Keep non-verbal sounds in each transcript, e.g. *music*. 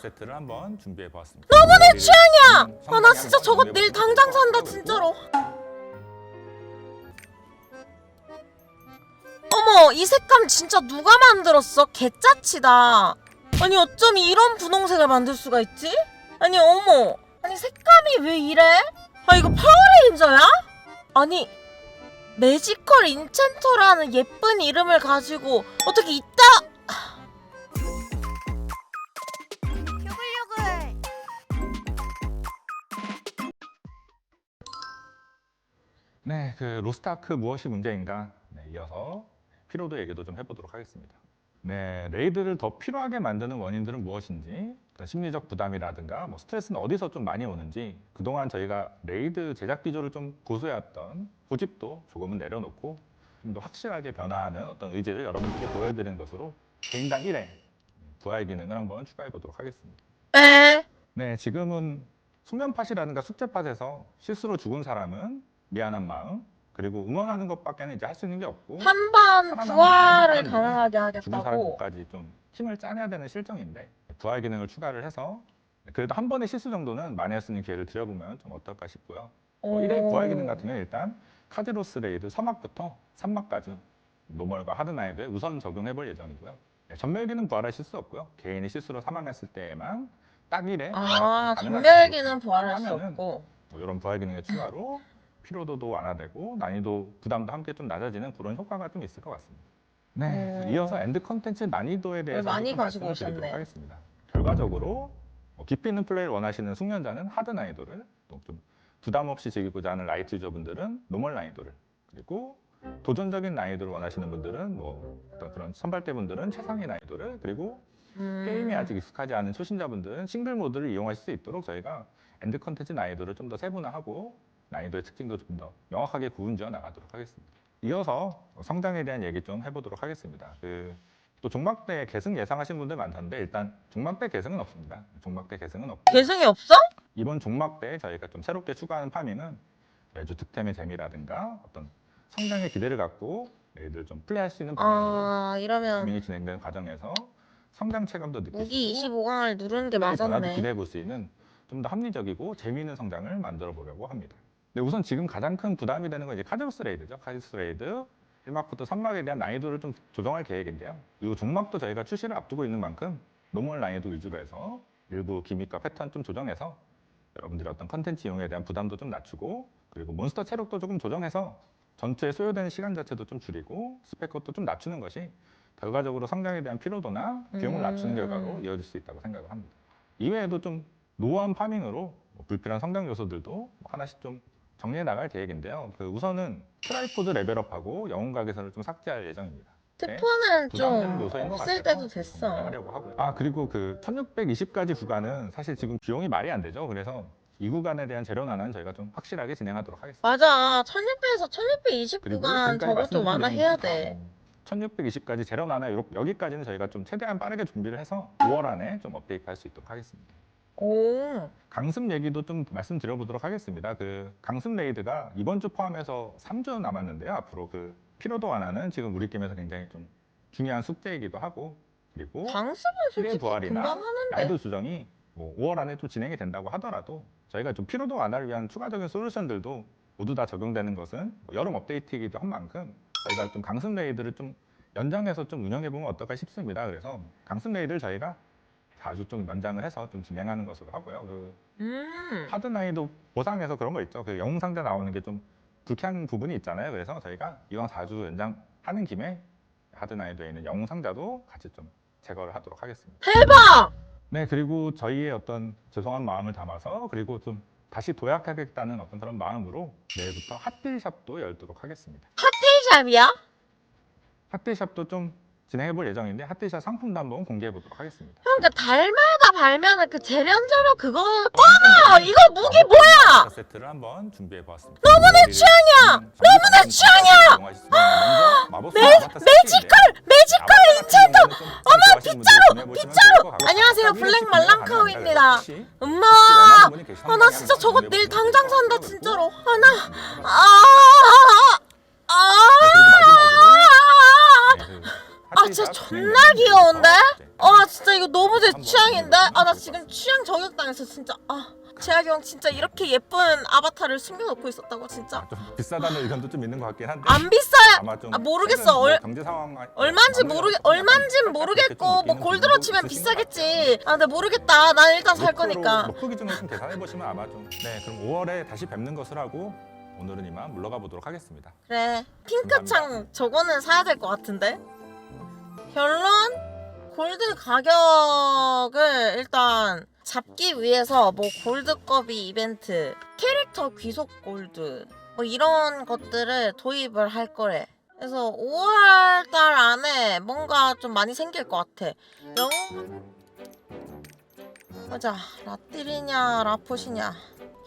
세트를 한번 준비해 보았습니다. 너무 내 취향이야. 음, 아나 진짜 저거 내일 당장 산다 진짜로. 어머 이 색감 진짜 누가 만들었어? 개짜치다. 아니 어쩜 이런 분홍색을 만들 수가 있지? 아니 어머 아니 색감이 왜 이래? 아 이거 파워레인저야? 아니 매지컬 인챈터라는 예쁜 이름을 가지고 어떻게 이따 네, 그 로스트아크 무엇이 문제인가? 네, 이어서 피로도 얘기도 좀 해보도록 하겠습니다. 네, 레이드를 더 필요하게 만드는 원인들은 무엇인지, 그 심리적 부담이라든가 뭐 스트레스는 어디서 좀 많이 오는지, 그동안 저희가 레이드 제작 비주를 좀 고수해왔던 후집도 조금은 내려놓고 좀 더 확실하게 변화하는 어떤 의지를 여러분께 보여드리는 것으로 개인당 1회 부활 기능을 한번 추가해 보도록 하겠습니다. 에? 네, 지금은 숙면팟이라든가 숙제팟에서 실수로 죽은 사람은 미안한 마음 그리고 응원하는 것밖에는 이제 할 수 있는 게 없고 한번 부활을 가능하게 죽은 하겠다고. 사람까지 좀 힘을 짜내야 되는 실정인데 부활 기능을 추가를 해서 그래도 한 번의 실수 정도는 할수 있는 기회를 드려보면 좀 어떨까 싶고요. 어, 1회 부활 기능 같은 경우는 일단 카드로스 레이드 서막부터 3막까지 노멀과 하드나이드에 우선 적용해 볼 예정이고요. 네, 전멸 기능 부활하실 수 없고요. 개인이 실수로 사망했을 때에만 딱 1회 아 전멸기는 부활할 수 없고. 뭐 이런 부활 기능의 추가로 피로도도 완화되고 난이도 부담도 함께 좀 낮아지는 그런 효과가 좀 있을 것 같습니다. 네, 음. 이어서 엔드 컨텐츠 난이도에 대해서 많이 좀 가지고 말씀을 드리도록 오셨네. 하겠습니다. 결과적으로 뭐 깊이 있는 플레이를 원하시는 숙련자는 하드 난이도를 또좀 부담 없이 즐기고자 하는 라이트 유저분들은 노멀 난이도를 그리고 도전적인 난이도를 원하시는 분들은 뭐 어떤 그런 선발대 분들은 최상위 난이도를 그리고 음. 게임에 아직 익숙하지 않은 초심자분들은 싱글 모드를 이용하실 수 있도록 저희가 엔드 컨텐츠 난이도를 좀 더 세분화하고 난이도의 특징도 좀 더 명확하게 구분지어 나가도록 하겠습니다. 이어서 성장에 대한 얘기 좀 해보도록 하겠습니다. 그, 또 종막대 계승 예상하시는 분들 많던데 일단 종막대 계승은 없습니다. 종막대 계승은 없고 개성이 없어? 이번 종막대에 저희가 좀 새롭게 추가하는 파밍은 매주 득템의 재미라든가 어떤 성장의 기대를 갖고 애들 좀 플레이할 수 있는 방향으로 아 이러면 고민이 진행되는 과정에서 성장 체감도 느끼시고 무기 25강을 누르는 게 변화도 맞았네. 기대해 볼 수 있는 좀 더 합리적이고 재미있는 성장을 만들어 보려고 합니다. 근데 우선 지금 가장 큰 부담이 되는 건 이제 카드로스 레이드죠. 카드로스 레이드 1막부터 3막에 대한 난이도를 좀 조정할 계획인데요. 그리고 종막도 저희가 출시를 앞두고 있는 만큼 노멀 난이도 위주로 해서 일부 기믹과 패턴 좀 조정해서 여러분들의 어떤 컨텐츠 이용에 대한 부담도 좀 낮추고 그리고 몬스터 체력도 조금 조정해서 전투에 소요되는 시간 자체도 좀 줄이고 스펙 것도 좀 낮추는 것이 결과적으로 성장에 대한 피로도나 비용을 음. 낮추는 결과로 이어질 수 있다고 생각을 합니다. 이외에도 좀 노후한 파밍으로 뭐 불필요한 성장 요소들도 뭐 하나씩 좀 정리해 나갈 계획인데요. 그 우선은 트라이포드 레벨업하고 영웅 가게선을 좀 삭제할 예정입니다. 특포는 부담되는 좀 요소인 것 없을 같아서 때도 됐어. 하려고 하고요. 아 그리고 그 1620까지 구간은 사실 지금 비용이 말이 안 되죠. 그래서 이 구간에 대한 재료 난은 저희가 좀 확실하게 진행하도록 하겠습니다. 맞아. 1600에서 1620 구간 지금까지 저것도 완화해야 돼. 1620까지 재료 나나 여기까지는 저희가 좀 최대한 빠르게 준비를 해서 5월 안에 좀 업데이트할 수 있도록 하겠습니다. 오. 강습 얘기도 좀 말씀드려 보도록 하겠습니다. 그 강습 레이드가 이번 주 포함해서 3주 남았는데요. 앞으로 그 피로도 완화는 지금 우리 게임에서 굉장히 좀 중요한 숙제이기도 하고 그리고 강습은 솔직히 부활이나 금방 하는데. 난이도 조정이 뭐 5월 안에 좀 진행이 된다고 하더라도 저희가 좀 피로도 완화를 위한 추가적인 솔루션들도 모두 다 적용되는 것은 뭐 여름 업데이트이기도 한 만큼 저희가 좀 강습 레이드를 좀 연장해서 좀 운영해 보면 어떨까 싶습니다. 그래서 강습 레이드를 저희가 자주 좀 연장을 해서 좀 진행하는 것으로 하고요. 그 음. 하드 난이도 보상에서 그런 거 있죠. 그 영웅 상자 나오는 게 좀 불쾌한 부분이 있잖아요. 그래서 저희가 이왕 자주 연장하는 김에 하드 난이도에 있는 영웅 상자도 같이 좀 제거를 하도록 하겠습니다. 대박! 네, 그리고 저희의 어떤 죄송한 마음을 담아서 그리고 좀 다시 도약하겠다는 어떤 그런 마음으로 내일부터 핫딜샵도 열도록 하겠습니다. 테이샵이야? 핫딜샵도 좀 진행해 볼 예정인데 핫딜샵 상품도 한번 공개해 보도록 하겠습니다. 그러니까 달마다 발매하는 그 재련자료 그거 와 이거 무기 뭐야? 세트를 한번 준비해 보았습니다. 너무 내 취향이야! 너무 내 취향이야! 매, 매지컬! 매지컬 인챈터! 어머 빗자루! 빗자루! 안녕하세요, 블랙 말랑카우입니다. 엄마! 아 나 진짜 저거 내일 당장 산다 진짜로. 아나 아. 아. 아. 아 진행되는 귀여운데? 아 진짜 이거 너무 제 취향인데? 아 나 지금 취향 저격당했어 진짜. 아 재학이 형 진짜 이렇게 예쁜 아바타를 숨겨놓고 있었다고 진짜. 좀 비싸다는 의견도 좀 있는 것 같긴 한데. 안 비싸요? 아마 좀 아, 모르겠어. 최근 뭐 얼- 경제 상황 얼마인지 모르겠 얼마인진 모르겠고 뭐 골드로 치면 비싸겠지. 아 근데 모르겠다. 난 일단 살 거니까. 목표 기준으로 좀 계산해 보시면 아마 좀네 그럼 5월에 다시 뵙는 것을 하고 오늘은 이만 물러가 보도록 하겠습니다. 그래. 핑크창 저거는 사야 될 것 같은데 결론? 골드 가격을 일단 잡기 위해서 뭐 골드컵이 이벤트 캐릭터 귀속 골드 뭐 이런 것들을 도입을 할 거래. 그래서 5월 달 안에 뭔가 좀 많이 생길 것 같아. 영? 맞아 라띠리냐 라포시냐.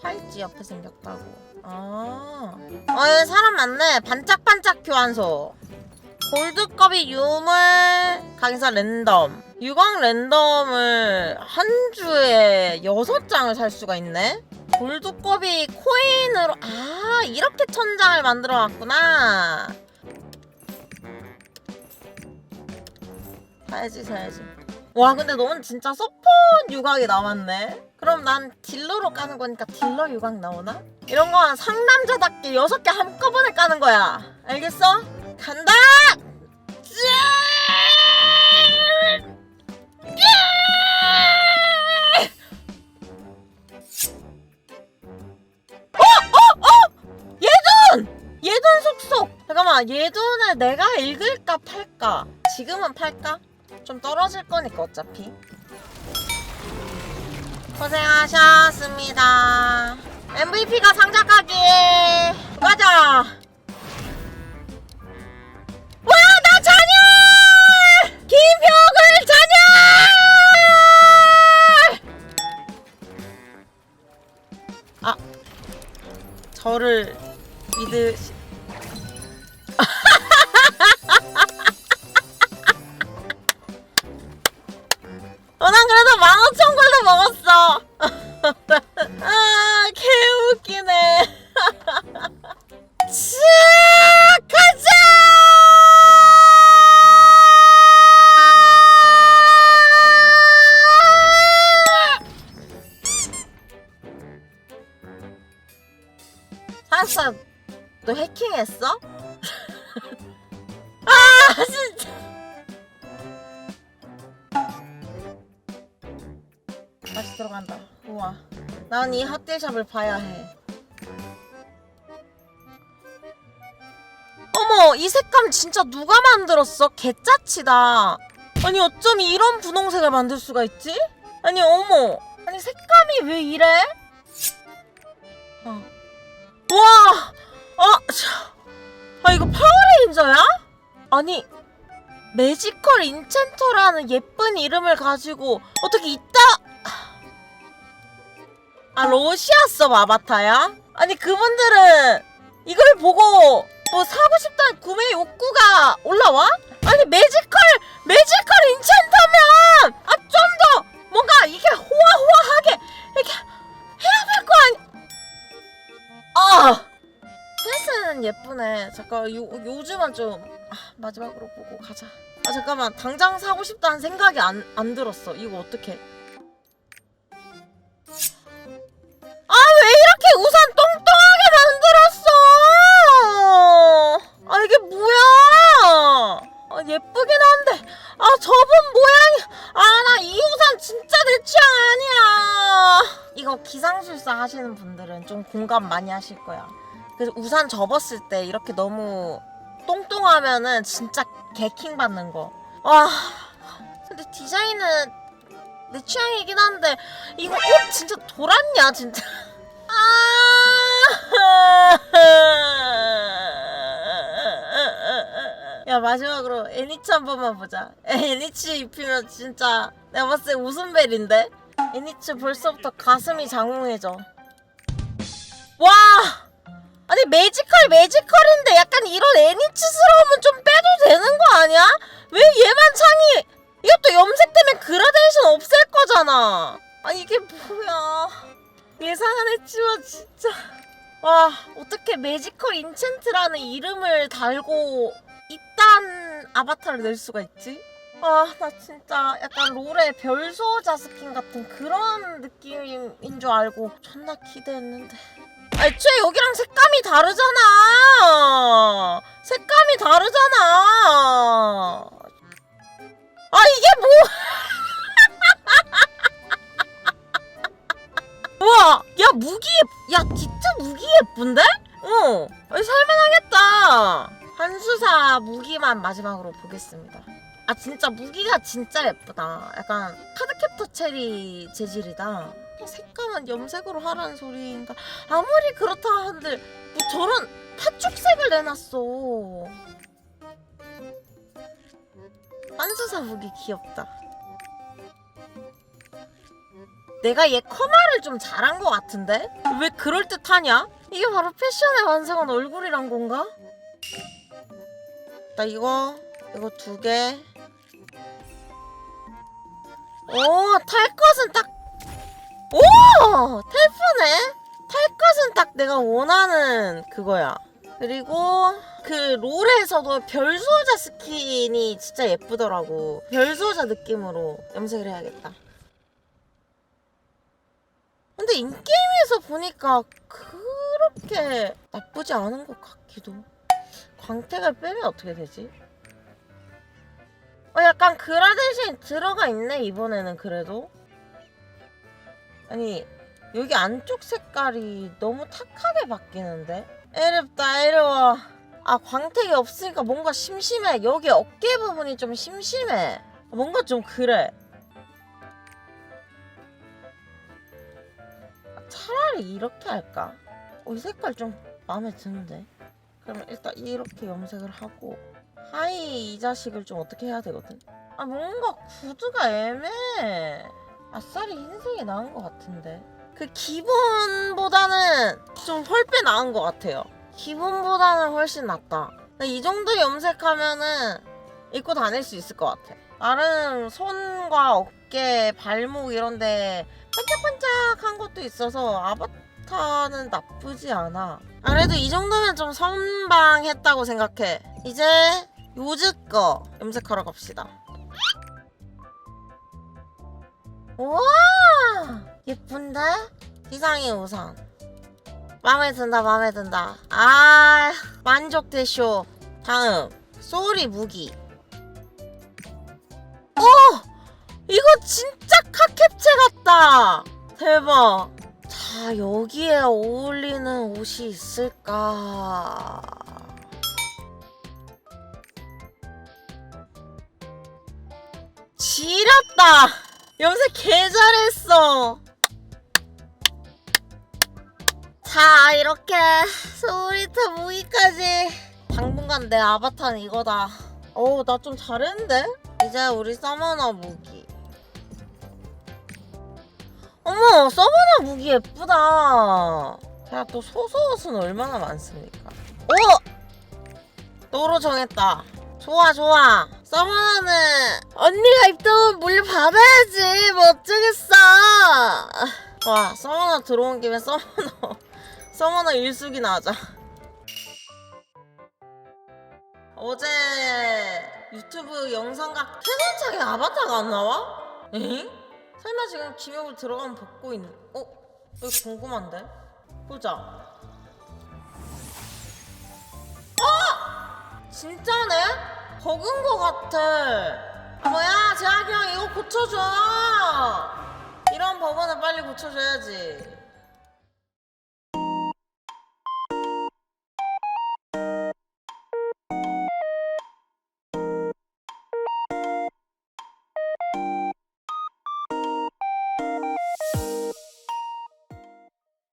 활지 옆에 생겼다고. 아, 어, 사람 많네. 반짝반짝 교환소. 골드컵이 유물, 강사 랜덤. 유광 랜덤을 한 주에 여섯 장을 살 수가 있네. 골드컵이 코인으로, 아, 이렇게 천 장을 만들어 놨구나. 사야지, 사야지. 와, 근데 너는 진짜 서폿 유광이 남았네. 그럼 난 딜러로 까는 거니까 딜러 유광 나오나? 이런 건 상남자답게 여섯 개 한꺼번에 까는 거야. 알겠어? 간다! 어! 어! 어! 예돈! 예돈 속속! 잠깐만, 예돈을 내가 읽을까 팔까? 지금은 팔까? 좀 떨어질 거니까 어차피. 고생하셨습니다. MVP가 상작하기 가자. 저를 믿으시. *laughs* 어, 난 그래도 15,000골도 사사, 너 해킹했어? *laughs* 아, 진짜. 다시 들어간다. 우와. 난 이 핫딜샵을 봐야 해. 어머, 이 색감 진짜 누가 만들었어? 개짜치다. 아니, 어쩜 이런 분홍색을 만들 수가 있지? 아니, 어머. 아니, 색감이 왜 이래? 어. 아니, 매지컬 인챈터라는 예쁜 이름을 가지고 어떻게 이따 아 러시아 서 아바타야? 아니 그분들은 이걸 보고 뭐 사고 싶다는 구매 욕구가 올라와? 아니 매지컬 매지컬 인챈터면 아 좀 더 뭔가 이게 호화호화하게 이렇게 해야 될 거 아니 아 패스는 예쁘네 잠깐 요, 요즘은 좀 아, 마지막으로 보고 가자. 아 잠깐만. 당장 사고 싶다는 생각이 안, 안 들었어. 이거 어떡해? 아왜 이렇게 우산 똥똥하게 만들었어? 아 이게 뭐야? 아 예쁘긴 한데. 아 저분 모양이 아 나 이 우산 진짜 내 취향 아니야. 이거 기상술사 하시는 분들은 좀 공감 많이 하실 거야. 그래서 우산 접었을 때 이렇게 너무 똥똥하면은 진짜 개킹 받는 거. 와. 근데 디자인은 내 취향이긴 한데 이거 옷 진짜 돌았냐 진짜. 아. 야 마지막으로 애니치 한 번만 보자. 애니치 입히면 진짜 내가 봤을 때 웃음벨인데. 애니치 벌써부터 가슴이 장웅해져. 와. 아니 매지컬 매지컬인데 약간 이런 애니치스러움은 좀 빼도 되는 거 아니야? 왜 얘만 창이 이것도 염색 때문에 그라데이션 없앨 거잖아. 아니 이게 뭐야? 예상은 했지만 진짜 와 어떻게 매지컬 인챈트라는 이름을 달고 이딴 아바타를 낼 수가 있지? 아, 나 진짜 약간 롤의 별소자 스킨 같은 그런 느낌인 줄 알고 존나 기대했는데. 아, 애초에 여기랑 색감이 다르잖아! 색감이 다르잖아! 아, 이게 뭐! *laughs* 우와! 야, 무기, 예- 야, 디트 무기 예쁜데? 어, 살만하겠다. 한수사 무기만 마지막으로 보겠습니다. 아, 진짜 무기가 진짜 예쁘다. 약간 카드캡터 체리 재질이다. 색감은 염색으로 하라는 소리인가? 아무리 그렇다 한들 뭐 저런 팥죽색을 내놨어. 무기 귀엽다. 내가 얘 커마를 좀 잘한 것 같은데? 왜 그럴 듯하냐? 이게 바로 패션의 완성한 얼굴이란 건가? 나 이거 이거 두 개. 오, 탈 것은 딱. 오! 텔프네? 탈 것은 딱 내가 원하는 그거야. 그리고 그 롤에서도 별소자 스킨이 진짜 예쁘더라고. 별소자 느낌으로 염색을 해야겠다. 근데 인게임에서 보니까 그렇게 나쁘지 않은 것 같기도. 광택을 빼면 어떻게 되지? 어, 약간 그라데이션이 들어가 있네, 이번에는 그래도. 아니, 여기 안쪽 색깔이 너무 탁하게 바뀌는데? 에렵다, 에려워. 아, 광택이 없으니까 뭔가 심심해. 여기 어깨 부분이 좀 심심해. 뭔가 좀 그래. 차라리 이렇게 할까? 어, 이 색깔 좀 마음에 드는데. 그러면 일단 이렇게 염색을 하고 하이 이 자식을 좀 어떻게 해야 되거든. 아 뭔가 구두가 애매해. 아싸리 흰색이 나은 것 같은데. 그 기본보다는 좀 헐빼 나은 것 같아요. 기본보다는 훨씬 낫다. 이 정도 염색하면은 입고 다닐 수 있을 것 같아. 나름 손과 어깨, 발목 이런데 반짝반짝한 것도 있어서 아바타는 나쁘지 않아. 아, 그래도 이 정도면 좀 선방했다고 생각해. 이제 요즈 거 염색하러 갑시다. 우와! 예쁜데? 기상이 우선. 마음에 든다, 마음에 든다. 아, 만족되쇼. 다음, 소리 무기. 어! 이거 진짜 카캡체 같다! 대박. 자, 여기에 어울리는 옷이 있을까? 지렸다! 염색 개 잘했어! 자, 이렇게 소리터 무기까지. 당분간 내 아바타는 이거다. 어우, 나 좀 잘했는데? 이제 우리 서머너 무기. 어머, 서머너 무기 예쁘다. 제가 또 소소옷은 얼마나 많습니까? 오! 너로 정했다. 좋아, 좋아. 서머너는 언니가 입던 물려받아야지. 뭐 어쩌겠어. 와, 서머너 들어온 김에 서머너, 서머너 일숙이나 하자. 어제 유튜브 영상과 캐선창에 아바타가 안 나와? 엥? 설마 지금 김혁을 들어가면 벗고 있는 어? 이거 궁금한데? 보자 어! 진짜네? 버그인 거 같아. 뭐야 제가 그냥 이거 고쳐줘. 이런 버그는 빨리 고쳐줘야지